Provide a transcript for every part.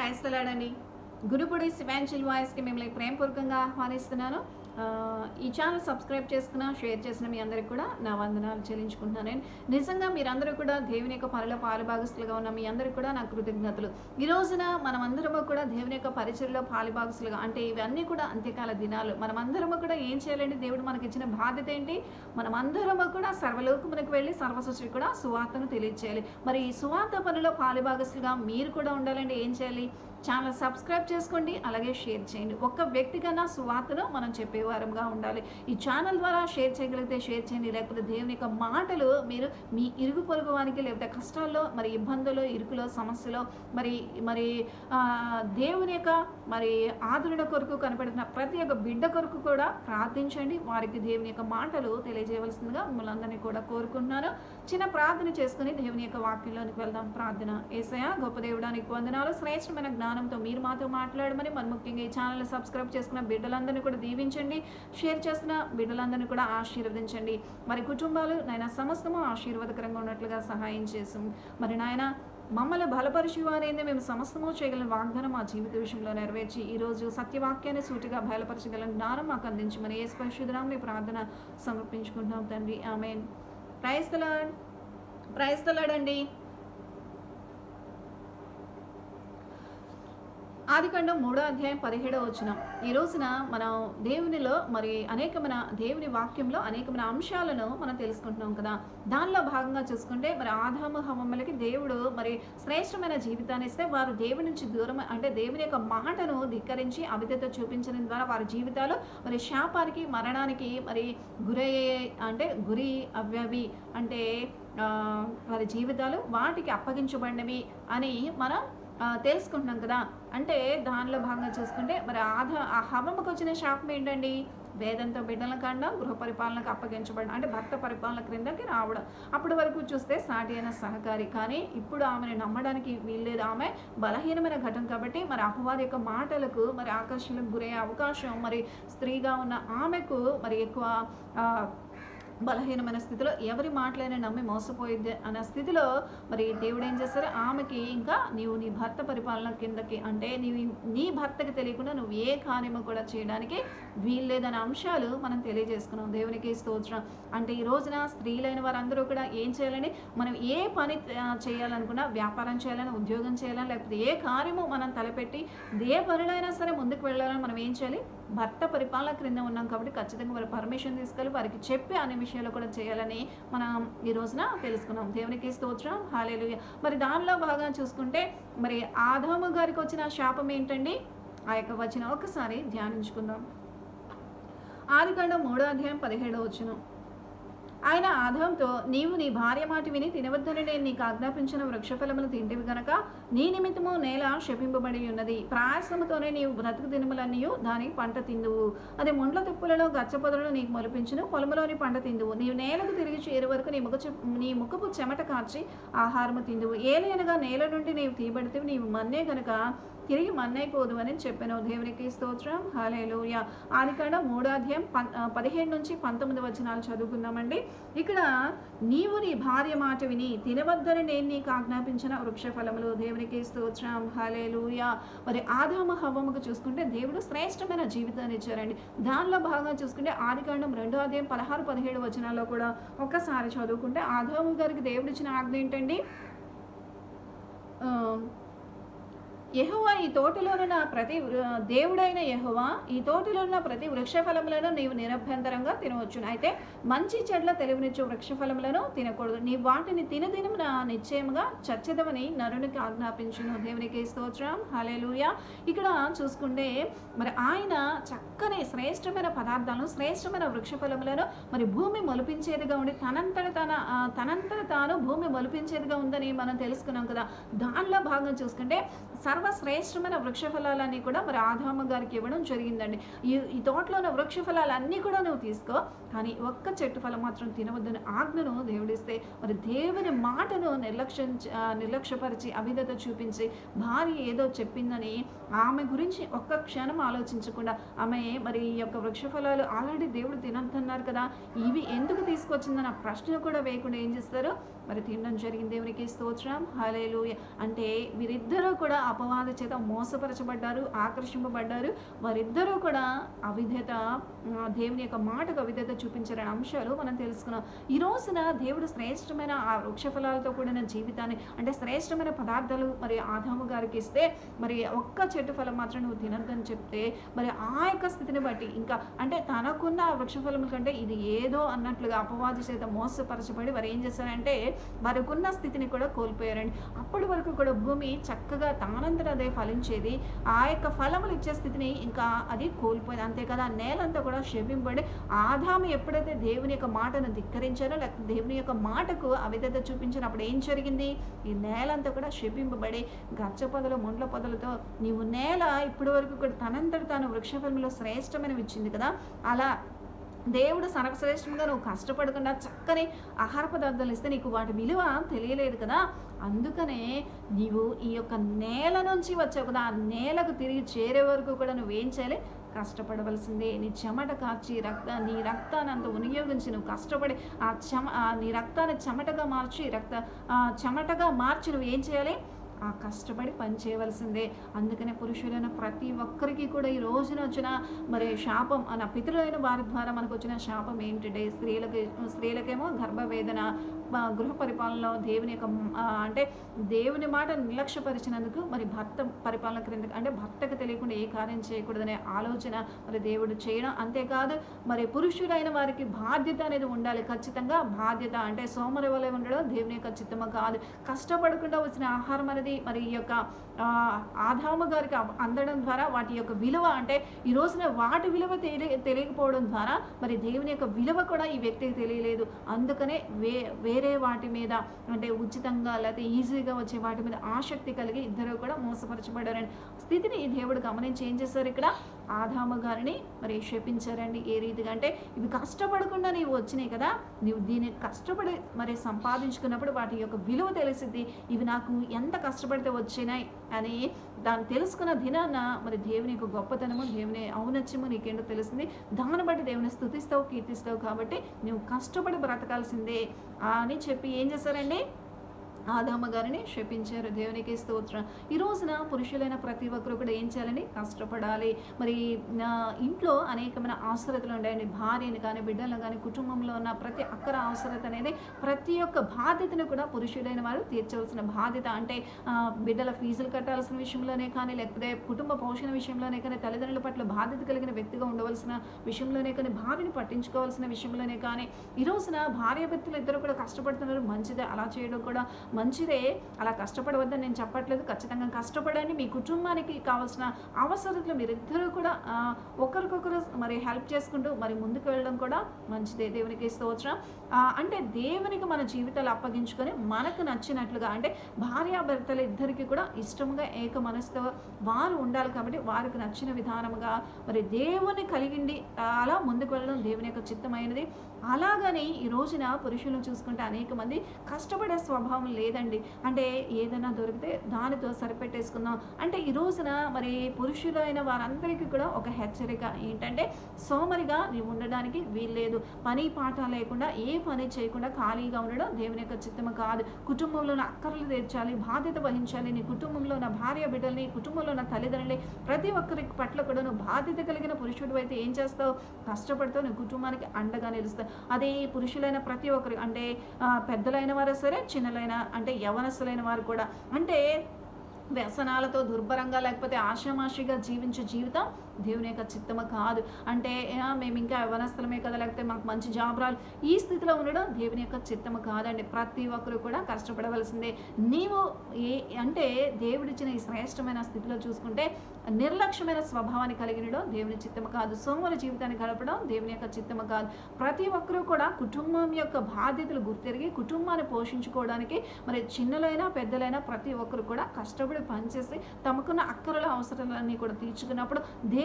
క్రైస్తలాడని గురుపుడి శివాంజిల్ వాయిస్కి మిమ్మల్ని ప్రేమపూర్వకంగా ఆహ్వానిస్తున్నాను. ఈ ఛానల్ సబ్స్క్రైబ్ చేసుకున్న షేర్ చేసిన మీ అందరికి కూడా నా వందనాలు చెల్లించుకుంటున్నాను. నేను నిజంగా మీరందరూ కూడా దేవుని యొక్క పనుల పాలుభాగస్తులుగా ఉన్న మీ అందరికి కూడా నా కృతజ్ఞతలు. ఈ రోజున మనమందరము కూడా దేవుని యొక్క పరిచయలో పాలుభాగస్తులుగా అంటే ఇవన్నీ కూడా అంత్యకాల దినాలు. మనమందరము కూడా ఏం చేయాలండి దేవుడు మనకి ఇచ్చిన బాధ్యత ఏంటి? మనమందరము కూడా సర్వలోకమునకు వెళ్ళి సర్వసృష్టి కూడా సువార్తను తెలియచేయాలి. మరి ఈ సువార్త పనిలో పాలుభాగస్తులుగా మీరు కూడా ఉండాలండి ఏం చేయాలి? ఛానల్ సబ్స్క్రైబ్ చేసుకోండి అలాగే షేర్ చేయండి. ఒక్క వ్యక్తికన్నా సువార్తను మనం చెప్పేవారంగా ఉండాలి. ఈ ఛానల్ ద్వారా షేర్ చేయగలిగితే షేర్ చేయండి లేకపోతే దేవుని యొక్క మాటలు మీరు మీ ఇరుగు పొరుగు వారికి లేకపోతే కష్టాల్లో మరి ఇబ్బందులు ఇరుకులో సమస్యలో మరి మరి దేవుని యొక్క మరి ఆదరణ కొరకు కనపడుతున్న ప్రతి ఒక్క బిడ్డ కొరకు కూడా ప్రార్థించండి. వారికి దేవుని యొక్క మాటలు తెలియజేయవలసిందిగా మిమ్మల్ని అందరినీ కూడా కోరుకుంటున్నాను. చిన్న ప్రార్థన చేసుకుని దేవుని యొక్క వాక్యంలోనికి వెళ్దాం. ప్రార్థన ఏసయ గొప్ప దేవుడానికి వందనాలు. శ్రేష్టమైన జ్ఞానంతో మీరు మాతో మాట్లాడమని మరి ముఖ్యంగా ఈ ఛానల్ సబ్స్క్రైబ్ చేసుకున్న బిడ్డలందరినీ కూడా దీవించండి షేర్ చేసిన బిడ్డలందరినీ కూడా ఆశీర్వదించండి. మరి కుటుంబాలు నాయన సమస్తము ఆశీర్వాదకరంగా ఉన్నట్లుగా సహాయం చేసాం. మరి నాయన మమ్మల్ని బలపరిచి అనేది మేము సమస్తము చేయగల వాగ్దానం మా జీవిత విషయంలో నెరవేర్చి ఈరోజు సత్యవాక్యాన్ని సూటిగా బయలుపరచగల జ్ఞానం మాకు అందించమని ఏ పరిశుద్ధరాం ప్రార్థన సమర్పించుకుంటున్నాం తండ్రి. ఆమె ప్రైస్తలాడ్ ప్రైస్తలాడండి ఆదికాండం మూడో అధ్యాయం పదిహేడో వచ్చిన ఈ రోజున మనం దేవునిలో మరి అనేకమైన దేవుని వాక్యంలో అనేకమైన అంశాలను మనం తెలుసుకుంటున్నాం కదా. దానిలో భాగంగా చూసుకుంటే మరి ఆదాము హవమ్మలకి దేవుడు మరి శ్రేష్టమైన జీవితాన్ని ఇస్తే వారు దేవుని నుంచి దూరం అంటే దేవుని యొక్క మాటను ధిక్కరించి అవిధత చూపించడం ద్వారా వారి జీవితాలు మరి శాపానికి మరణానికి మరి గురయ్యే అంటే గురి అవ్యవి అంటే వారి జీవితాలు వాటికి అప్పగించబడినవి అని మనం తెలుసుకుంటున్నాం కదా. అంటే దానిలో భాగంగా చూసుకుంటే మరి ఆధ ఆ హవమ్మకు వచ్చిన శాపం ఏంటండి? వేదంతో బిడ్డల కన్నా గృహ పరిపాలనకు అప్పగించబడడం అంటే భర్త పరిపాలన క్రిందకి రావడం. అప్పటి వరకు చూస్తే సాటి అయిన సహకారి. కానీ ఇప్పుడు ఆమెను నమ్మడానికి వీల్లేదు. ఆమె బలహీనమైన ఘటం కాబట్టి మరి అపవాది యొక్క మాటలకు మరి ఆకర్షణకు గురయ్యే అవకాశం. మరి స్త్రీగా ఉన్న ఆమెకు మరి ఎక్కువ బలహీనమైన స్థితిలో ఎవరి మాటలైనా నమ్మి మోసపోయింది అనే స్థితిలో మరి దేవుడు ఏం చేస్తారు ఆమెకి ఇంకా నీవు నీ భర్త పరిపాలన కిందకి అంటే నీవు నీ భర్తకి తెలియకుండా నువ్వు ఏ కార్యము కూడా చేయడానికి వీల్లేదనే అంశాలు మనం తెలియజేసుకున్నాం. దేవునికి స్తోత్రం. అంటే ఈ రోజున స్త్రీలైన వారందరూ కూడా ఏం చేయాలని మనం ఏ పని చేయాలనుకున్నా వ్యాపారం చేయాలని ఉద్యోగం చేయాలని లేకపోతే ఏ కార్యము మనం తలపెట్టి ఏ పనులైనా సరే ముందుకు వెళ్ళాలని మనం ఏం చేయాలి? భర్త పరిపాలన క్రింద ఉన్నాం కాబట్టి ఖచ్చితంగా వారి పర్మిషన్ తీసుకెళ్ళి వారికి చెప్పి అనే విషయాలు కూడా చేయాలని మనం ఈ రోజున తెలుసుకున్నాం. దేవునికి స్తోత్రం. హాలేలు మరి దానిలో బాగా చూసుకుంటే మరి ఆదాము గారికి వచ్చిన శాపం ఏంటండి? ఆ యొక్క వచ్చిన ఒకసారి ధ్యానించుకుందాం. ఆదికాండం మూడో అధ్యాయం పదిహేడో వచ్చును ఆయన ఆదాంతో నీవు నీ భార్య మాట విని తినవద్దని నేను నీకు ఆజ్ఞాపించిన వృక్షఫలములు తింటివి గనక నీ నిమిత్తము నేల శపింపబడి ఉన్నది. ప్రయాసముతోనే నీవు బ్రతుకు దినములన్నీ దాని పంట తిందువు. అది ముండ్ల తుప్పులలో గచ్చపొదలను నీకు మొలిపించును. పొలములోని పంట తిందువు. నీవు నేలకు తిరిగి చేరు వరకు నీ ముఖ నీ ముఖపు చెమట కార్చి ఆహారము తిందువు. ఏలైనగా నేల నుండి నీవు తీయబడితే నీవు మన్నే గనక తిరిగి మన్నైపోదు అని చెప్పాను. దేవునికి స్తోత్రం. హలేలుయ ఆదికాండ మూడాధ్యాయం పన్ పదిహేడు నుంచి పంతొమ్మిది వచనాలు చదువుకుందామండి. ఇక్కడ నీవు నీ భార్య మాట విని తినవద్దని నేను నీకు ఆజ్ఞాపించిన వృక్ష ఫలములు దేవునికి స్తోత్రం. హలేలుయ మరి ఆదామ హవముకు చూసుకుంటే దేవుడు శ్రేష్టమైన జీవితాన్ని ఇచ్చారండి. దానిలో భాగంగా చూసుకుంటే ఆదికాండం రెండో అధ్యాయం పదహారు పదిహేడు వచనాల్లో కూడా ఒక్కసారి చదువుకుంటే ఆదాము గారికి దేవుడిచ్చిన ఆజ్ఞ ఏంటండి? యెహోవా ఈ తోటలోనున్న ప్రతి వృ- దేవుడైన యెహోవా ఈ తోటలోనున్న ప్రతి వృక్ష ఫలములను నీవు నిరభ్యంతరంగా తినవచ్చును. అయితే మంచి చెడ్ల తెలివినిచ్చు వృక్ష ఫలములను తినకూడదు. నీ వాటిని తినదినమున నిశ్చయముగా చచ్చదమని నరునికి ఆజ్ఞాపించును. దేవునికి స్తోత్రం. హలేలుయ ఇక్కడ చూసుకుంటే మరి ఆయన చక్కని శ్రేష్టమైన పదార్థాలను శ్రేష్టమైన వృక్ష ఫలములను మరి భూమి మొలిపించేదిగా ఉండి తనంతట తన తనంతట తాను భూమి మొలిపించేదిగా ఉందని మనం తెలుసుకున్నాం కదా. దానిలో భాగం చూసుకుంటే సర్వశ్రేష్టమైన వృక్ష ఫలాలన్నీ కూడా మరి ఆదామ గారికి ఇవ్వడం జరిగిందండి. ఈ ఈ తోటలో ఉన్న వృక్ష ఫలాలన్నీ కూడా నువ్వు తీసుకో కానీ ఒక్క చెట్టు ఫలం మాత్రం తినవద్దని ఆజ్ఞను దేవుడిస్తే మరి దేవుని మాటను నిర్లక్ష్యం నిర్లక్ష్యపరిచి అవిధత చూపించి భార్య ఏదో చెప్పిందని ఆమె గురించి ఒక్క క్షణం ఆలోచించకుండా ఆమె మరి ఈ యొక్క వృక్ష ఫలాలు ఆల్రెడీ దేవుడు తినద్దన్నారు కదా ఇవి ఎందుకు తీసుకొచ్చిందన్న ప్రశ్న కూడా వేయకుండా ఏం చేస్తారు? మరి తినడం జరిగింది దేవునికి స్తోత్రం. హలేలు అంటే వీరిద్దరూ కూడా అపవాద చేత మోసపరచబడ్డారు ఆకర్షింపబడ్డారు. వారిద్దరూ కూడా అవిధేత దేవుని యొక్క మాటకు అవిధేత చూపించారనే అంశాలు మనం తెలుసుకున్నాం. ఈ రోజున దేవుడు శ్రేష్టమైన ఆ వృక్ష ఫలాలతో కూడిన జీవితాన్ని అంటే శ్రేష్టమైన పదార్థాలు మరి ఆదాము గారికి ఇస్తే మరి ఒక్క చెట్టు ఫలం మాత్రం నువ్వు తినద్దని చెప్తే మరి ఆ యొక్క స్థితిని బట్టి ఇంకా అంటే తనకున్న ఆ వృక్ష ఫలం కంటే ఇది ఏదో అన్నట్లుగా అపవాది చేత మోసపరచబడి వారు ఏం చేశారంటే వారికి ఉన్న స్థితిని కూడా కోల్పోయారండి. అప్పటి వరకు కూడా భూమి చక్కగా తానంత తానంతట అదే ఫలించేది. ఆ యొక్క ఫలములు ఇచ్చే స్థితిని ఇంకా అది కోల్పోయింది. అంతేకాదు ఆ నేలంతా కూడా క్షమింపడి ఆదాము ఎప్పుడైతే దేవుని యొక్క మాటను ధిక్కరించారో లేకపోతే దేవుని యొక్క మాటకు అవిధత చూపించినప్పుడు ఏం జరిగింది? ఈ నేలంతా కూడా క్షమింపబడి గచ్చ పొదలు ముండ్ల పొదలతో నీవు నేల ఇప్పటి వరకు కూడా తనంతట తాను వృక్షఫలంలో శ్రేష్టమైనవి ఇచ్చింది కదా. అలా దేవుడు సర్వశ్రేష్టంగా నువ్వు కష్టపడకుండా చక్కని ఆహార పదార్థాలు ఇస్తే నీకు వాటి విలువ తెలియలేదు కదా? అందుకనే నీవు ఈ యొక్క నేల నుంచి వచ్చావు కదా ఆ నేలకు తిరిగి చేరే వరకు కూడా నువ్వేం చేయాలి? కష్టపడవలసిందే. నీ చెమట కార్చి రక్త నీ రక్తాన్ని అంత వినియోగించి నువ్వు కష్టపడి ఆ చెమ ఆ నీ రక్తాన్ని చెమటగా మార్చి రక్త ఆ చెమటగా మార్చి నువ్వు ఏం చేయాలి? ఆ కష్టపడి పని చేయవలసిందే. అందుకనే పురుషులైన ప్రతి ఒక్కరికి కూడా ఈ రోజున వచ్చిన మరి శాపం నా పితృలైన వారి ద్వారా మనకు వచ్చిన శాపం ఏంటంటే స్త్రీలకి స్త్రీలకేమో గర్భవేదన గృహ పరిపాలనలో దేవుని యొక్క అంటే దేవుని మాట నిర్లక్ష్యపరిచినందుకు మరి భర్త పరిపాలన క్రింద అంటే భర్తకు తెలియకుండా ఏ కార్యం చేయకూడదనే ఆలోచన మరి దేవుడు చేయడం. అంతేకాదు మరి పురుషులైన వారికి బాధ్యత అనేది ఉండాలి. ఖచ్చితంగా బాధ్యత అంటే సోమరి వలె ఉండడం దేవుని యొక్క చిత్తము కాదు. కష్టపడకుండా వచ్చిన ఆహారం అనేది మరి ఈ యొక్క ఆధామ ఆదాము గారికి అందడం ద్వారా వాటి యొక్క విలువ అంటే ఈ రోజున వాటి విలువ తెలియ తెలియకపోవడం ద్వారా మరి దేవుని యొక్క విలువ కూడా ఈ వ్యక్తికి తెలియలేదు. అందుకనే వే వేరే వాటి మీద అంటే ఉచితంగా లేకపోతే ఈజీగా వచ్చే వాటి మీద ఆసక్తి కలిగి ఇద్దరు కూడా మోసపరచబడారని స్థితిని ఈ దేవుడు గమనించి ఏం చేశారు ఇక్కడ? ఆదాము గారిని మరి శపించారండి ఏ రీతిగా అంటే ఇవి కష్టపడకుండా నీవు వచ్చినాయి కదా. నీవు దీన్ని కష్టపడి మరి సంపాదించుకున్నప్పుడు వాటి యొక్క విలువ తెలిసింది ఇవి నాకు ఎంత కష్టపడితే వచ్చినాయి అని దాన్ని తెలుసుకున్న దినాన మరి దేవుని యొక్క గొప్పతనము దేవుని ఔనత్యము నీకేంటో తెలిసింది. దాన్ని బట్టి దేవుని స్థుతిస్తావు కీర్తిస్తావు కాబట్టి నువ్వు కష్టపడి బ్రతకాల్సిందే అని చెప్పి ఏం చేశారండి? ఆదామ గారిని శపించారు. దేవునికి స్తోత్రం. ఈ రోజున పురుషులైన ప్రతి ఒక్కరు కూడా ఏం చేయాలని కష్టపడాలి. మరి నా ఇంట్లో అనేకమైన అవసరతలు ఉండాయండి. భార్యని కానీ బిడ్డలను కానీ కుటుంబంలో ఉన్న ప్రతి అక్కర అవసరత అనేది ప్రతి ఒక్క బాధ్యతను కూడా పురుషులైన వారు తీర్చవలసిన బాధ్యత. అంటే బిడ్డల ఫీజులు కట్టాల్సిన విషయంలోనే కానీ లేకపోతే కుటుంబ పోషణ విషయంలోనే కానీ తల్లిదండ్రుల పట్ల బాధ్యత కలిగిన వ్యక్తిగా ఉండవలసిన విషయంలోనే కానీ భార్యను పట్టించుకోవాల్సిన విషయంలోనే కానీ ఈ రోజున భార్య భర్తలు ఇద్దరు కూడా కష్టపడుతున్నారు. మంచిదే అలా చేయడం కూడా మంచిదే అలా కష్టపడవద్దని నేను చెప్పట్లేదు ఖచ్చితంగా కష్టపడని మీ కుటుంబానికి కావాల్సిన అవసరతలు మీరిద్దరూ కూడా ఒకరికొకరు మరి హెల్ప్ చేసుకుంటూ మరి ముందుకు వెళ్ళడం కూడా మంచిదే. దేవునికి స్తోత్రం. అంటే దేవునికి మన జీవితాలు అప్పగించుకొని మనకు నచ్చినట్లుగా అంటే భార్యాభర్తలు ఇద్దరికి కూడా ఇష్టంగా ఏక మనసుతో వారు ఉండాలి కాబట్టి వారికి నచ్చిన విధానముగా మరి దేవుని కలిగిండి అలా ముందుకు వెళ్ళడం దేవుని యొక్క చిత్తమైనది. అలాగని ఈ రోజున పురుషులను చూసుకుంటే అనేక మంది కష్టపడే స్వభావం లేదండి. అంటే ఏదైనా దొరికితే దానితో సరిపెట్టేసుకుందాం. అంటే ఈ రోజున మరి పురుషులైన వారందరికీ కూడా ఒక హెచ్చరిక ఏంటంటే సోమరిగా నీవు ఉండడానికి వీల్లేదు. పని పాట లేకుండా ఏ పని చేయకుండా ఖాళీగా ఉండడం దేవుని యొక్క చిత్తము కాదు. కుటుంబంలో నా అక్కర్లు తీర్చాలి బాధ్యత వహించాలి. నీ కుటుంబంలో ఉన్న భార్య బిడ్డల్ని కుటుంబంలో ఉన్న తల్లిదండ్రులని ప్రతి ఒక్కరి పట్ల కూడా నువ్వు బాధ్యత కలిగిన పురుషుడు అయితే ఏం చేస్తావు? కష్టపడతావు నీ కుటుంబానికి అండగా నిలుస్తావు. అదే పురుషులైన ప్రతి ఒక్కరు అంటే పెద్దలైన వారు సరే చిన్నలైన అంటే యవనస్తులైన వారు కూడా. అంటే వ్యసనాలతో దుర్భరంగా లేకపోతే ఆషామాషిగా జీవించే జీవితం దేవుని యొక్క చిత్తము కాదు. అంటే మేము ఇంకా వనస్థలమే కదా లేకపోతే మాకు మంచి జాబ్ రాలు ఈ స్థితిలో ఉండడం దేవుని యొక్క చిత్తము కాదండి. ప్రతి ఒక్కరు కూడా కష్టపడవలసిందే. నీవు ఏ అంటే దేవుడిచ్చిన ఈ శ్రేష్టమైన స్థితిలో చూసుకుంటే నిర్లక్ష్యమైన స్వభావాన్ని కలిగినడం దేవుని చిత్తము కాదు. సోమల జీవితాన్ని గడపడం దేవుని యొక్క చిత్తము కాదు. ప్రతి ఒక్కరూ కూడా కుటుంబం యొక్క బాధ్యతలు గుర్తెరిగి కుటుంబాన్ని పోషించుకోవడానికి మరి చిన్నలైనా పెద్దలైనా ప్రతి ఒక్కరు కూడా కష్టపడి పనిచేసి తమకున్న అక్కరల అవసరాలన్నీ కూడా తీర్చుకున్నప్పుడు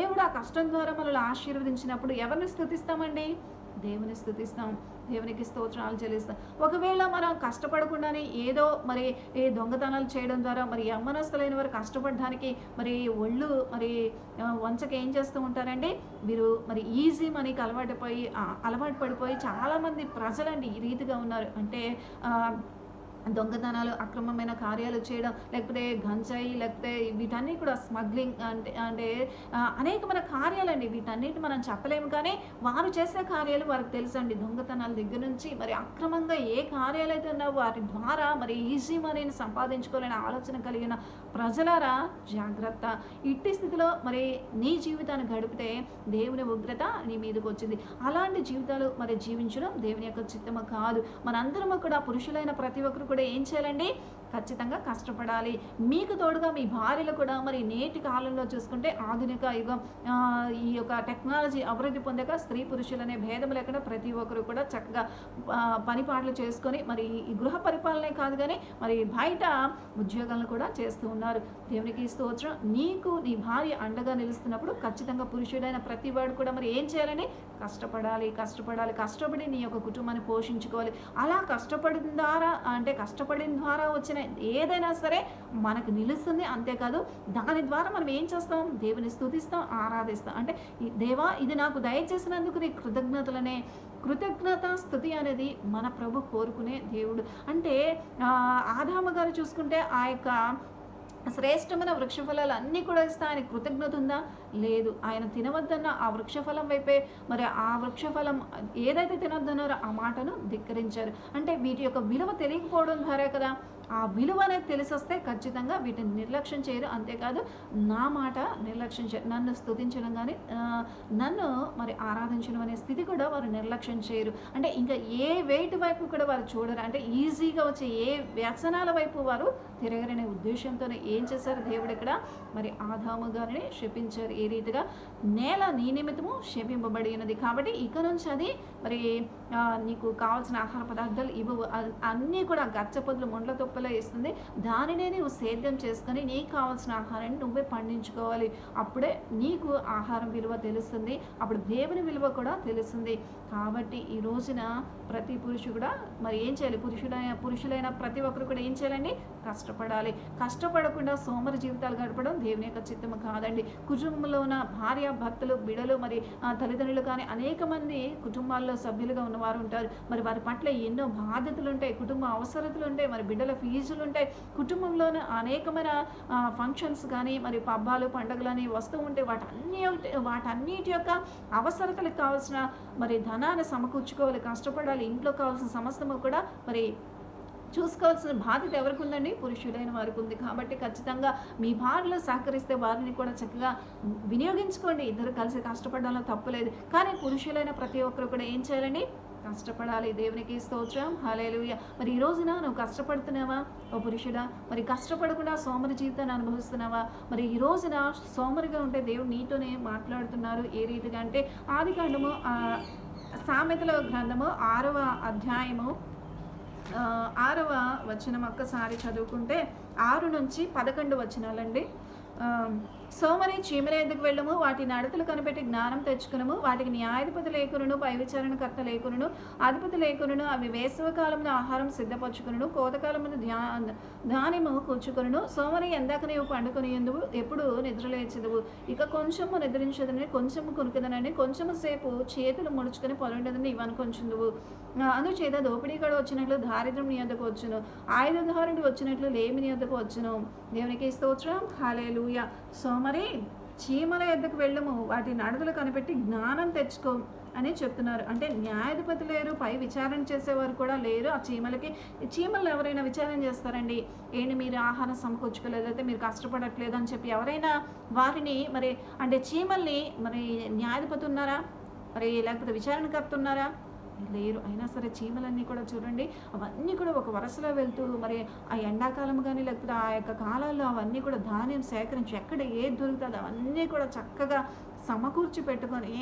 దేవుడు ఆ కష్టం ద్వారా మనల్ని ఆశీర్వదించినప్పుడు ఎవరిని స్థుతిస్తామండి? దేవుని స్థుతిస్తాం. దేవునికి స్తోత్రాలు చెల్లిస్తాం. ఒకవేళ మనం కష్టపడకుండానే ఏదో మరి ఏ దొంగతనాలు చేయడం ద్వారా మరి యమ్మనస్తులైన వారు కష్టపడడానికి మరి ఒళ్ళు మరి వంచక ఏం చేస్తూ ఉంటారండి వీరు మరి ఈజీ మనీకి అలవాటు పోయి అలవాటు పడిపోయి చాలామంది ప్రజలండి ఈ రీతిగా ఉన్నారు. అంటే దొంగతనాలు అక్రమమైన కార్యాలు చేయడం లేకపోతే గంజాయి లేకపోతే వీటన్నీ కూడా స్మగ్లింగ్ అంటే అంటే అనేకమైన కార్యాలండి. వీటన్నిటి మనం చెప్పలేము. కానీ వారు చేసే కార్యాలు వారికి తెలుసండి. దొంగతనాల దగ్గర నుంచి మరి అక్రమంగా ఏ కార్యాలు అయితే ఉన్నావో వాటి ద్వారా మరి ఈజీ మనీని సంపాదించుకోవాలనే ఆలోచన కలిగిన ప్రజలారా జాగ్రత్త. ఇట్టి స్థితిలో మరి నీ జీవితాన్ని గడిపితే దేవుని ఉగ్రత నీ మీదకి వచ్చింది. అలాంటి జీవితాలు మరి జీవించడం దేవుని యొక్క చిత్తము కాదు. మనందరము కూడా పురుషులైన ప్రతి ఒక్కరు కూడా ఏం చేయాలండి ఖచ్చితంగా కష్టపడాలి. మీకు తోడుగా మీ భార్యలు కూడా మరి నేటి కాలంలో చూసుకుంటే ఆధునిక యుగం ఈ యొక్క టెక్నాలజీ అభివృద్ధి పొందాక స్త్రీ పురుషులనే భేదం లేకుండా ప్రతి ఒక్కరు కూడా చక్కగా పనిపాట్లు చేసుకొని మరి ఈ గృహ పరిపాలనే కాదు కానీ మరి బయట ఉద్యోగాలను కూడా చేస్తూ ఉన్నారు. దేవునికి స్తోత్రం. నీకు నీ భార్య అండగా నిలుస్తున్నప్పుడు ఖచ్చితంగా పురుషుడైన ప్రతి వాడు కూడా మరి ఏం చేయాలని? కష్టపడాలి కష్టపడాలి. కష్టపడి నీ యొక్క కుటుంబాన్ని పోషించుకోవాలి. అలా కష్టపడిన ద్వారా అంటే కష్టపడిన ద్వారా వచ్చిన ఏదైనా సరే మనకు నిలుస్తుంది అంతేకాదు దాని ద్వారా మనం ఏం చేస్తాం? దేవుని స్థుతిస్తాం ఆరాధిస్తాం. అంటే దేవా ఇది నాకు దయచేసినందుకు నీ కృతజ్ఞతలనే. కృతజ్ఞత స్థుతి అనేది మన ప్రభు కోరుకునే దేవుడు. అంటే ఆదామ గారు చూసుకుంటే ఆ యొక్క శ్రేష్టమైన వృక్షఫలాలు అన్నీ కూడా ఇస్తే ఆయన కృతజ్ఞత ఉందా? లేదు. ఆయన తినవద్దన్న ఆ వృక్షఫలం వైపే మరి ఆ వృక్షఫలం ఏదైతే తినొద్దన్నారో ఆ మాటను ధిక్కరించారు. అంటే వీటి యొక్క విలువ తెలియకపోవడం ద్వారా కదా ఆ విలువ అనేది తెలిసొస్తే ఖచ్చితంగా వీటిని నిర్లక్ష్యం చేయరు. అంతేకాదు నా మాట నిర్లక్ష్యం చేయరు నన్ను స్తుతించడం కానీ నన్ను మరి ఆరాధించడం అనే స్థితి కూడా వారు నిర్లక్ష్యం చేయరు. అంటే ఇంకా ఏ వెయిట్ వైపు కూడా వారు చూడరు. అంటే ఈజీగా వచ్చే ఏ వ్యసనాల వైపు వారు తిరగరనే ఉద్దేశంతోనే ఏం చేశారు దేవుడు ఇక్కడ? మరి ఆదాము గారిని శపించారు. ఏ రీతిగా? నేల నీ నిమిత్తము శపింపబడి ఉన్నది. కాబట్టి ఇక నుంచి అది మరి నీకు కావాల్సిన ఆహార పదార్థాలు ఇవ్వవు. అన్నీ కూడా గచ్చ పొదులు మొండ్ల తొప్పలో ఇస్తుంది. దానినే నువ్వు సేద్యం చేసుకొని నీకు కావాల్సిన ఆహారాన్ని నువ్వే పండించుకోవాలి. అప్పుడే నీకు ఆహారం విలువ తెలుస్తుంది. అప్పుడు దేవుని విలువ కూడా తెలుస్తుంది. కాబట్టి ఈ రోజున ప్రతి పురుషుడు కూడా మరి ఏం చేయాలి? పురుషుడైన పురుషులైన ప్రతి ఒక్కరు కూడా ఏం చేయాలండి? కష్టపడాలి. కష్టపడకుండా సోమరి జీవితాలు గడపడం దేవుని యొక్క చిత్తము కాదండి. కుటుంబంలో ఉన్న భార్య భర్తలు బిడలు మరి తల్లిదండ్రులు కానీ అనేక మంది కుటుంబాల్లో సభ్యులుగా ఉన్నవారు ఉంటారు. మరి వారి పట్ల ఎన్నో బాధ్యతలు ఉంటాయి కుటుంబ అవసరతలు ఉంటాయి మరి బిడ్డల ఫీజులు ఉంటాయి కుటుంబంలోనే అనేకమైన ఫంక్షన్స్ కానీ మరి పబ్బాలు పండుగలు అని వస్తూ ఉంటే వాటన్ని వాటన్నిటి యొక్క అవసరతలకు కావాల్సిన మరి ధనాన్ని సమకూర్చుకోవాలి కష్టపడాలి ఇంట్లో కావాల్సిన సమస్తము కూడా మరి చూసుకోవాల్సిన బాధ్యత ఎవరికి ఉందండి పురుషులైన వారికి ఉంది కాబట్టి ఖచ్చితంగా మీ భార్యలో సహకరిస్తే వారిని కూడా చక్కగా వినియోగించుకోండి. ఇద్దరు కలిసి కష్టపడడంలో తప్పులేదు కానీ పురుషులైన ప్రతి ఒక్కరు కూడా ఏం చేయాలండి? కష్టపడాలి. దేవునికి స్తోత్రం. హలేలుయ మరి ఈ రోజున నువ్వు కష్టపడుతున్నావా? ఓ పురుషుడా మరి కష్టపడకుండా సోమరి జీవితాన్ని అనుభవిస్తున్నావా? మరి ఈ రోజున సోమరిగా ఉంటే దేవుడు నీతోనే మాట్లాడుతున్నారు. ఏ రీతిగా అంటే ఆది కాండము సామెతల గ్రంథము ఆరవ అధ్యాయము ఆరవ వచనం ఒక్కసారి చదువుకుంటే ఆరు నుంచి పదకొండు వచనాలండి. సోమరి చీమల ఎందుకు వెళ్ళము వాటి నడతలు కనిపెట్టి జ్ఞానం తెచ్చుకునము వాటికి న్యాయాధిపతి లేకును పై విచారణకర్త లేకును అధిపతి లేకును అవి వేసవ కాలంలో ఆహారం సిద్ధపరచుకును కోతకాలమున ధ్యా ధాన్యము కూర్చుకును సోమరి ఎందాక నీవు పండుకొని ఎందువు? ఎప్పుడు నిద్రలేచదువు ఇక కొంచెము నిద్రించదని కొంచెము కొనుకుదనని కొంచెము సేపు చేతులు ముడుచుకొని పొలండదని ఇవి అనుకొంచుందువు. అందుచేత దోపిడీగాడు వచ్చినట్లు దారిద్ర్యం నీ వద్దకు వచ్చును. ఆయుధధారుడు వచ్చినట్లు లేమి నీ వద్దకు వచ్చును. దేవునికి స్తోత్రం. హాలేలుయ మరి చీమల ఎద్దకు వెళ్ళము వాటి నడతలు కనిపెట్టి జ్ఞానం తెచ్చుకో అని చెప్తున్నారు. అంటే న్యాయాధిపతి లేరు పై విచారణ చేసేవారు కూడా లేరు. ఆ చీమలకి చీమలు ఎవరైనా విచారణ చేస్తారండి? ఏంటి మీరు ఆహారం సమకూర్చుకోలేదు అయితే మీరు కష్టపడట్లేదు అని చెప్పి ఎవరైనా వారిని మరి అంటే చీమల్ని మరి న్యాయాధిపతి ఉన్నారా? మరి లేకపోతే విచారణకర్త ఉన్నారా? లేరు. అయినా సరే చీమలన్నీ కూడా చూడండి అవన్నీ కూడా ఒక వరుసలో వెళ్తూ మరి ఆ ఎండాకాలం కానీ లేకపోతే ఆ యొక్క కాలాల్లో అవన్నీ కూడా ధాన్యం సేకరించి ఎక్కడ ఏది దొరుకుతుంది అవన్నీ కూడా చక్కగా సమకూర్చి పెట్టుకొని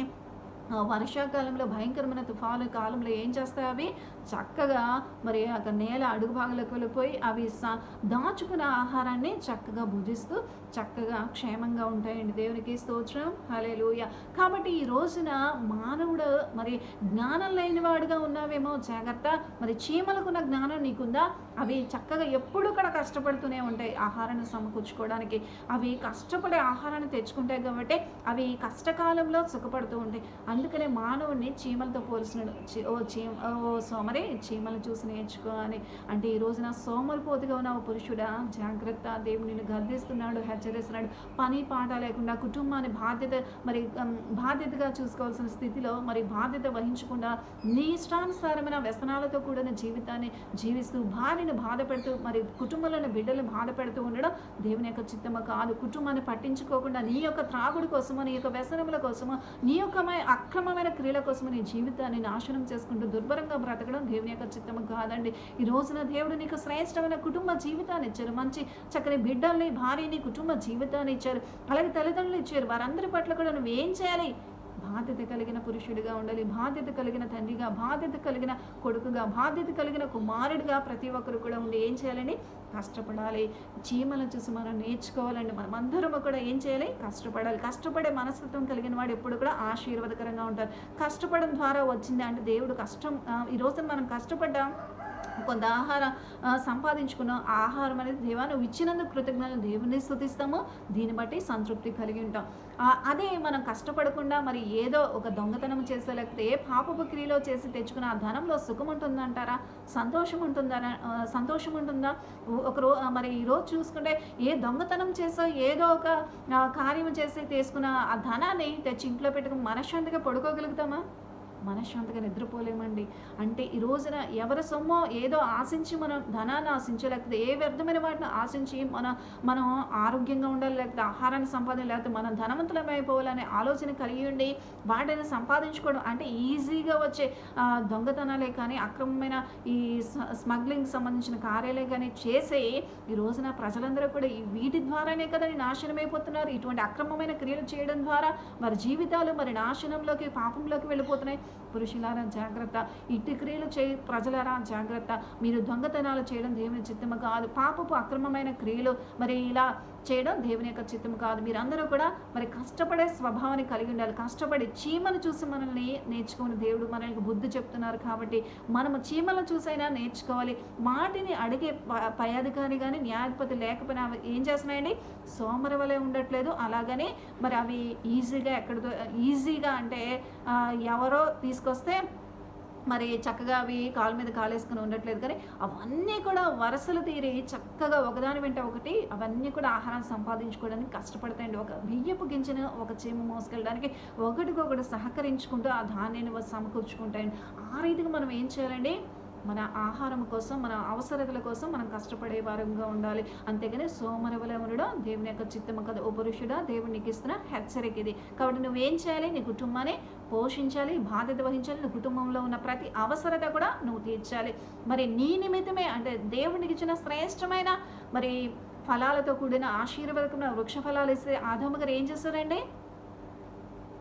వర్షాకాలంలో భయంకరమైన తుఫాను కాలంలో ఏం చేస్తాయి అవి? చక్కగా మరి అక్కడ నేల అడుగు భాగంలోకి వెళ్ళిపోయి అవి సా దాచుకున్న ఆహారాన్ని చక్కగా భుజిస్తూ చక్కగా క్షేమంగా ఉంటాయండి దేవునికి స్తోత్రం. హలేలుయ కాబట్టి ఈ రోజున మానవుడు మరి జ్ఞానం లేనివాడుగా ఉన్నావేమో జాగ్రత్త. మరి చీమలకున్న జ్ఞానం నీకుందా? అవి చక్కగా ఎప్పుడు కూడా కష్టపడుతూనే ఉంటాయి. ఆహారాన్ని సమకూర్చుకోవడానికి అవి కష్టపడే ఆహారాన్ని తెచ్చుకుంటాయి కాబట్టి అవి కష్టకాలంలో సుఖపడుతూ ఉంటాయి. అందుకనే మానవుడిని చీమలతో పోల్చినాడు చీ- ఓ చీమ ఓ సోమరి చీమలు చూసి నేర్చుకో అని అంటే ఈ రోజున సోమరిపోతుగా ఉన్న ఓ పురుషుడా జాగ్రత్త దేవుడు నిన్ను గర్దిస్తున్నాడు హెచ్చరిస్తున్నాడు. పని పాట లేకుండా కుటుంబాన్ని బాధ్యత మరి బాధ్యతగా చూసుకోవాల్సిన స్థితిలో మరి బాధ్యత వహించకుండా నీ ఇష్టానుసారమైన వ్యసనాలతో కూడిన జీవితాన్ని జీవిస్తూ భార్యను బాధ పెడుతూ మరి కుటుంబంలోని బిడ్డలు బాధ పెడుతూ ఉండడం దేవుని యొక్క చిత్తమ కాదు. కుటుంబాన్ని పట్టించుకోకుండా నీ యొక్క త్రాగుడు కోసమో నీ యొక్క వ్యసనముల కోసమో నీ యొక్క అక్రమమైన క్రియల కోసమో నీ జీవితాన్ని నాశనం చేసుకుంటూ దుర్భరంగా బ్రతకడం దేవుని యొక్క చిత్తము కాదండి. ఈ రోజున దేవుడు నీకు శ్రేష్టమైన కుటుంబ జీవితాన్ని ఇచ్చారు. మంచి చక్కని బిడ్డల్ని భార్యని కుటుంబ జీవితాన్ని ఇచ్చారు. అలాగే తల్లిదండ్రులు ఇచ్చారు. వారందరి పట్ల కూడా నువ్వు ఏం చేయాలి? బాధ్యత కలిగిన పురుషుడిగా ఉండాలి బాధ్యత కలిగిన తండ్రిగా బాధ్యత కలిగిన కొడుకుగా బాధ్యత కలిగిన కుమారుడిగా ప్రతి ఒక్కరు కూడా ఉండి ఏం చేయాలని కష్టపడాలి. చీమలను చూసి మనం నేర్చుకోవాలండి. మనం అందరం కూడా ఏం చేయాలి? కష్టపడాలి. కష్టపడే మనస్తత్వం కలిగిన వాడు ఎప్పుడు కూడా ఆశీర్వాదకరంగా ఉంటారు. కష్టపడడం ద్వారా వచ్చింది అంటే దేవుడు కష్టం ఈరోజు ఈ రోజున మనం కష్టపడ్డాం. కొంత ఆహారం సంపాదించుకున్న ఆహారం అనేది దేవా నువ్వు ఇచ్చినందుకు కృతజ్ఞతలు. దేవుని స్థుతిస్తాము దీన్ని బట్టి సంతృప్తి కలిగి ఉంటాం. అదే మనం కష్టపడకుండా మరి ఏదో ఒక దొంగతనం చేసే లేకపోతే ఏ పాపపు క్రియలో చేసి తెచ్చుకున్న ఆ ధనంలో సుఖం ఉంటుందంటారా? సంతోషం ఉంటుందా సంతోషం ఉంటుందా? ఓ- ఒక రో మరి ఈరోజు చూసుకుంటే ఏ దొంగతనం చేసో ఏదో ఒక కార్యం చేసి తీసుకున్న ఆ ధనాన్ని తెచ్చి ఇంట్లో పెట్టుకుని మనశ్శాంతిగా పడుకోగలుగుతామా? మనశ్శాంతిగా నిద్రపోలేమండి. అంటే ఈ రోజున ఎవరి సొమ్మో ఏదో ఆశించి మనం ధనాన్ని ఆశించి లేకపోతే ఏ వ్యర్థమైన వాటిని ఆశించి మన మనం ఆరోగ్యంగా ఉండాలి లేకపోతే ఆహారాన్ని సంపాదించాలి లేకపోతే మనం ధనవంతులం అయిపోవాలనే ఆలోచన కలిగి ఉండి వాటిని సంపాదించుకోవడం అంటే ఈజీగా వచ్చే దొంగతనాలే కానీ అక్రమమైన ఈ స్మగ్లింగ్ సంబంధించిన కార్యాలే కానీ చేసే ఈ రోజున ప్రజలందరూ కూడా ఈ వీటి ద్వారానే కదా నాశనం అయిపోతున్నారు. ఇటువంటి అక్రమమైన క్రియలు చేయడం ద్వారా వారి జీవితాలు మరి నాశనంలోకి పాపంలోకి వెళ్ళిపోతున్నాయి. పురుషులారా జాగ్రత్త. ఇట్టి క్రియలు చే ప్రజలారా జాగ్రత్త. మీరు దొంగతనాలు చేయడం దేవుని చిత్తము కాదు. పాపపు అక్రమమైన క్రియలు. మరి ఇలా చేయడం దేవుని యొక్క చిత్తము కాదు. మీరందరూ కూడా మరి కష్టపడే స్వభావాన్ని కలిగి ఉండాలి. కష్టపడి చీమను చూసి మనల్ని నేర్చుకుని దేవుడు మనల్ని బుద్ధి చెప్తున్నారు కాబట్టి మనము చీమలను చూసైనా నేర్చుకోవాలి. మాటిని అడిగే పై అధికారి కానీ న్యాయాధిపతి లేకపోయినా అవి ఏం చేస్తున్నాయండి? సోమరి వలె ఉండట్లేదు. అలాగని మరి అవి ఈజీగా ఎక్కడితో ఈజీగా అంటే ఎవరో తీసుకొస్తే మరి చక్కగా అవి కాలు మీద కాలేసుకుని ఉండట్లేదు కానీ అవన్నీ కూడా వరుసలు తీరి చక్కగా ఒకదాని వెంట ఒకటి అవన్నీ కూడా ఆహారం సంపాదించుకోవడానికి కష్టపడతాయండి. ఒక బియ్యపు గింజను ఒక చీమ మోసుకెళ్ళడానికి ఒకటికొకటి సహకరించుకుంటూ ఆ ధాన్యాన్ని సమకూర్చుకుంటాయండి. ఆ రీతిగా మనం ఏం చేయాలండి? మన ఆహారం కోసం మన అవసరతల కోసం మనం కష్టపడే వారంగా ఉండాలి. అంతేగాని సోమరవల దేవుని యొక్క చిత్తము కథ ఓ పురుషుడా దేవుడు నీకు ఇస్తున్న హెచ్చరిక ఇది. కాబట్టి నువ్వేం చేయాలి? నీ కుటుంబాన్ని పోషించాలి బాధ్యత వహించాలి. నీ కుటుంబంలో ఉన్న ప్రతి అవసరత కూడా నువ్వు తీర్చాలి. మరి నీ నిమిత్తమే అంటే దేవునికి ఇచ్చిన శ్రేష్టమైన మరి ఫలాలతో కూడిన ఆశీర్వాదకమైన వృక్ష ఫలాలు ఇస్తే ఆదమ్మ గారు ఏం చేస్తారండి?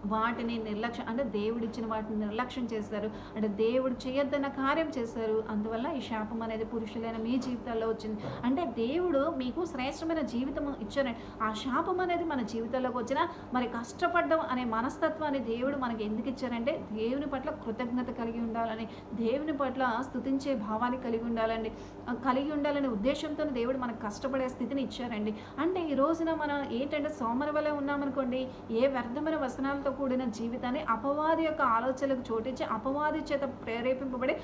వాటిని నిర్లక్ష్యం అంటే దేవుడు ఇచ్చిన వాటిని నిర్లక్ష్యం చేస్తారు. అంటే దేవుడు చేయొద్దన్న కార్యం చేస్తారు. అందువల్ల ఈ శాపం అనేది పురుషులైన మీ జీవితాల్లో వచ్చింది. అంటే దేవుడు మీకు శ్రేష్టమైన జీవితం ఇచ్చారండి. ఆ శాపం అనేది మన జీవితంలోకి వచ్చిన మరి కష్టపడడం అనే మనస్తత్వాన్ని దేవుడు మనకి ఎందుకు ఇచ్చారంటే దేవుని పట్ల కృతజ్ఞత కలిగి ఉండాలని దేవుని పట్ల స్థుతించే భావాన్ని కలిగి ఉండాలండి. కలిగి ఉండాలనే ఉద్దేశంతో దేవుడు మనకు కష్టపడే స్థితిని ఇచ్చారండి. అంటే ఈ రోజున మనం ఏంటంటే సోమర వల్ల ఉన్నామనుకోండి ఏ వ్యర్థమైన వసనాలతో కూడిన జీవితాన్ని అపవాది యొక్క ఆలోచనలకు చోటించి అపవాది చేత ప్రేరేపింపబడి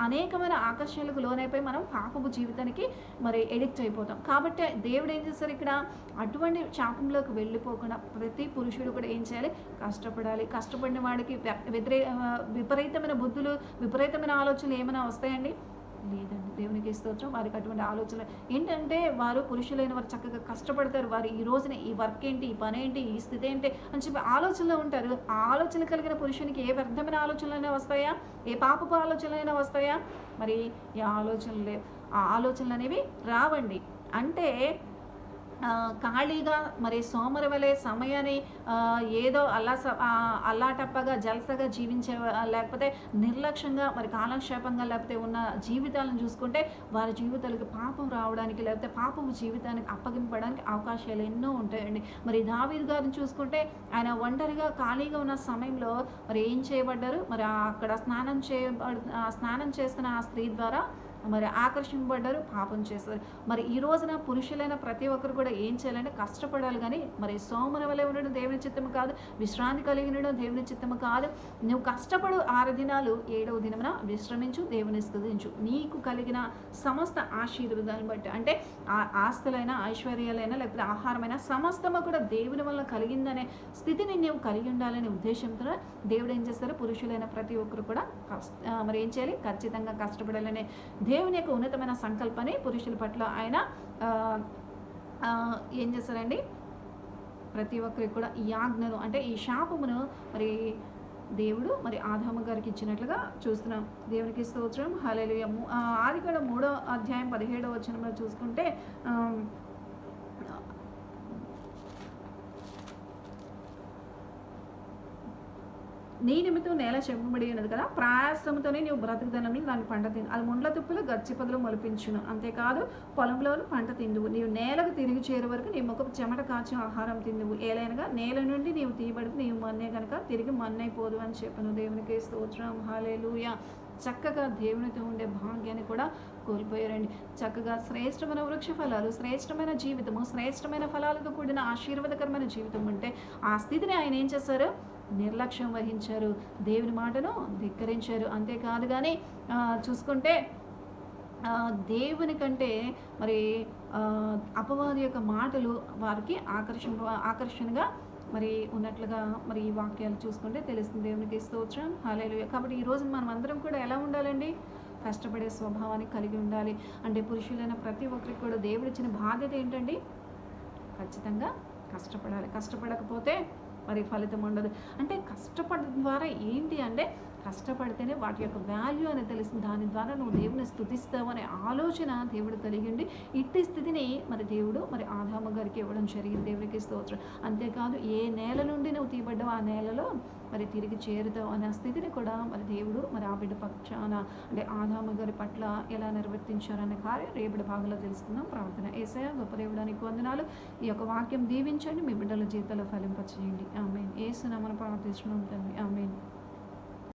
అనేకమైన ఆకర్షణలకు లోనైపోయి మనం పాపపు జీవితానికి మరి ఎడిక్ట్ అయిపోతాం. కాబట్టి దేవుడు ఏం చేస్తారు ఇక్కడ? అటువంటి శాపంలోకి వెళ్ళిపోకుండా ప్రతి పురుషుడు కూడా ఏం చేయాలి? కష్టపడాలి. కష్టపడిన వాడికి వ్య- వ్యతిరే విపరీతమైన బుద్ధులు విపరీతమైన ఆలోచనలు ఏమైనా వస్తాయండి? లేదండి. దేవునికి స్తోత్రం. వారికి అటువంటి ఆలోచన ఏంటంటే వారు పురుషులైన వారు చక్కగా కష్టపడతారు. వారు ఈ రోజున ఈ వర్క్ ఏంటి ఈ పని ఏంటి ఈ స్థితి ఏంటి అని చెప్పి ఆలోచనలో ఉంటారు. ఆ ఆలోచన కలిగిన పురుషునికి ఏ వ్యర్థమైన ఆలోచనలైనా వస్తాయా? ఏ పాపపు ఆలోచనలైనా వస్తాయా? మరి ఈ ఆలోచనలు ఆ ఆలోచనలు అనేవి రావండి. అంటే ఖాళీగా మరి సోమరవలే సమయాన్ని ఏదో అల్లా అల్లాటప్పగా జలసగా జీవించే లేకపోతే నిర్లక్ష్యంగా మరి కాలక్షేపంగా లేకపోతే ఉన్న జీవితాలను చూసుకుంటే వారి జీవితాలకు పాపం రావడానికి లేకపోతే పాపం జీవితానికి అప్పగింపడానికి అవకాశాలు ఎన్నో ఉంటాయండి. మరి దావీద్ గారిని చూసుకుంటే ఆయన ఒంటరిగా ఖాళీగా ఉన్న సమయంలో మరి ఏం చేయబడ్డారు? మరి అక్కడ స్నానం చేయబడు స్నానం చేస్తున్న ఆ స్త్రీ ద్వారా మరి ఆకర్షింపబడ్డారు పాపం చేశారు. మరి ఈ రోజున పురుషులైన ప్రతి ఒక్కరు కూడా ఏం చేయాలంటే కష్టపడాలి కానీ మరి సోమన వలె ఉండడం దేవుని చిత్తము కాదు విశ్రాంతి కలిగి ఉండడం దేవుని చిత్తము కాదు. నువ్వు కష్టపడు ఆరు దినాలు ఏడవ దినమున విశ్రమించు దేవుని స్థుతించు. నీకు కలిగిన సమస్త ఆశీర్వాదాన్ని బట్టి అంటే ఆ ఆస్తులైనా ఐశ్వర్యాలైనా లేకపోతే ఆహారమైనా సమస్తము కూడా దేవుని వల్ల కలిగిందనే స్థితిని నీవు కలిగి ఉండాలనే ఉద్దేశంతో దేవుడు ఏం చేస్తారు? పురుషులైన ప్రతి ఒక్కరు కూడా కష్ట మరి ఏం చేయాలి? ఖచ్చితంగా కష్టపడాలనే దేవుని యొక్క ఉన్నతమైన సంకల్పాన్ని పురుషుల పట్ల ఆయన ఆ, ఏం చేస్తారండి? ప్రతి ఒక్కరికి కూడా ఈ ఆజ్ఞను అంటే ఈ శాపమును మరి దేవుడు మరి ఆదాము గారికి ఇచ్చినట్లుగా చూస్తున్నాం. దేవునికి స్తోత్రం. హలేలుయ ఆది కూడా మూడో అధ్యాయం పదిహేడో వచ్చిన చూసుకుంటే నీ నిమిత్తం నేల చెప్పబడి ఉన్నది కదా ప్రయాసముతోనే నీవు బ్రతుకుదనని దాని పంట తిను. అది ముండ్ల తుప్పులు గచ్చి పొదలు మొలిపించును. అంతేకాదు పొలంలో పంట తిందువు. నీవు నేలకు తిరిగి చేరే వరకు నీ ముఖపు చెమట కాచి ఆహారం తిందువు. ఏలైనగా నేల నుండి నీవు తీయబడితే నీవు మన్నే కనుక తిరిగి మన్నైపోదు అని చెప్పను. దేవునికి స్తోత్రం. హాలేలుయ చక్కగా దేవునితో ఉండే భాగ్యాన్ని కూడా కోల్పోయారండి. చక్కగా శ్రేష్టమైన వృక్ష ఫలాలు శ్రేష్టమైన జీవితము శ్రేష్టమైన ఫలాలతో కూడిన ఆశీర్వాదకరమైన జీవితం ఉంటే ఆ స్థితిని ఆయన ఏం చేశారు? నిర్లక్ష్యం వహించారు. దేవుని మాటను ధిక్కరించారు. అంతేకాదు కానీ చూసుకుంటే దేవుని కంటే మరి అపవాది యొక్క మాటలు వారికి ఆకర్షణ ఆకర్షణగా మరి ఉన్నట్లుగా మరి ఈ వాక్యాలు చూసుకుంటే తెలుస్తుంది. దేవునికి స్తోత్రం. హాలేలు కాబట్టి ఈరోజు మనం అందరం కూడా ఎలా ఉండాలండి? కష్టపడే స్వభావాన్ని కలిగి ఉండాలి. అంటే పురుషులైన ప్రతి ఒక్కరికి కూడా దేవుడిచ్చిన బాధ్యత ఏంటండి? ఖచ్చితంగా కష్టపడాలి. కష్టపడకపోతే మరి ఫలితం ఉండదు. అంటే కష్టపడడం ద్వారా ఏంటి అంటే కష్టపడితేనే వాటి యొక్క వాల్యూ అనేది తెలుస్తుంది. దాని ద్వారా నువ్వు దేవుని స్థుతిస్తావు అనే ఆలోచన దేవుడు కలిగిండి ఇట్టి స్థితిని మరి దేవుడు మరి ఆదాము గారికి ఇవ్వడం జరిగింది దేవునికి స్తోత్రం. అంతేకాదు ఏ నేల నుండి నువ్వు తీయబడ్డావు ఆ నేలలో మరి తిరిగి చేరుతావు అనే స్థితిని కూడా మరి దేవుడు మరి ఆ బిడ్డ పక్షాన అంటే ఆదాము గారి పట్ల ఎలా నిర్వర్తించారనే కార్యం రేపటి భాగంలో తెలుసుకుందాం. ప్రార్థన ఏసయ గొప్ప దేవుడానికి వందనాలు. ఈ యొక్క వాక్యం దీవించండి మీ బిడ్డల జీవితంలో ఫలింపచేయండి. ఆమె ఏసునామను ప్రార్థించడం తండ్రి. ఆమె